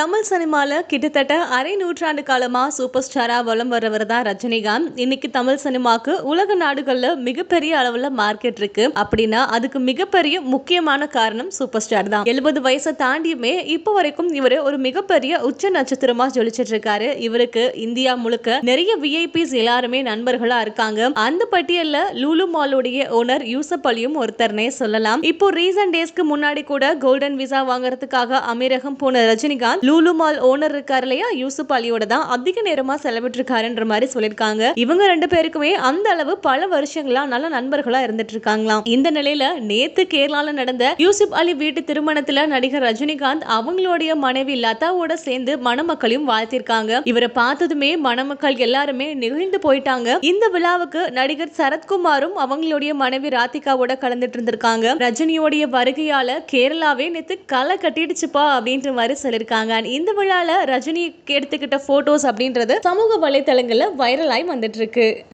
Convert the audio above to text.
தமிழ் சினிமால கிட்டத்தட்ட அரை நூற்றாண்டு காலமா சூப்பர் ஸ்டாரா வலம் வர்றவர் தான் ரஜினிகாந்த். இன்னைக்கு தமிழ் சினிமாவுக்கு உலக நாடுகள்ல மிகப்பெரிய அளவில் மார்க்கெட் இருக்கு. அப்படின்னா அதுக்கு மிகப்பெரிய முக்கியமான காரணம் சூப்பர் ஸ்டார் தான். எழுபது வயசை தாண்டியுமே இப்போ வரைக்கும் இவர் ஒரு மிகப்பெரிய உச்ச நட்சத்திரமா ஜொலிச்சிட்டு இருக்காரு. இவருக்கு இந்தியா முழுக்க நிறைய விஐபிஸ் எல்லாருமே நண்பர்களா இருக்காங்க. அந்த பட்டியலில் லூலு மாலுடைய ஓனர் யூசப் அலியும் ஒருத்தர்னே சொல்லலாம். இப்போ ரீசன்ட் டேஸ்க்கு முன்னாடி கூட கோல்டன் விசா வாங்குறதுக்காக அமீரகம் போன ரஜினிகாந்த் லூலு மால் ஓனர் இருக்காரு இல்லையா? யூசுப் அலியோட தான் அதிக நேரமா செலவிட்டிருக்காருன்ற மாதிரி சொல்லியிருக்காங்க. இவங்க ரெண்டு பேருக்குமே அந்த அளவு பல வருஷங்களா நல்ல நண்பர்களா இருந்துட்டு இருக்காங்களாம் இந்த நிலையில நேத்து கேரளால நடந்த யூசுப் அலி வீட்டு திருமணத்துல நடிகர் ரஜினிகாந்த் அவங்களுடைய மனைவி லதாவோட சேர்ந்து மணமக்களையும் வாழ்த்திருக்காங்க இவரை பார்த்ததுமே மணமக்கள் எல்லாருமே நெகிழ்ந்து போயிட்டாங்க. இந்த விழாவுக்கு நடிகர் சரத்குமாரும் அவங்களுடைய மனைவி ராதிகாவோட கலந்துட்டு இருந்திருக்காங்க ரஜினியோடைய வருகையால கேரளாவே நேத்து களை கட்டிடுச்சுப்பா அப்படின்ற மாதிரி சொல்லியிருக்காங்க. அண்ட் இந்த விழால ரஜினி எடுத்துக்கிட்ட போட்டோஸ் அப்படின்றது சமூக வலைத்தளங்களில் வைரலாய் வந்துட்டு இருக்கு.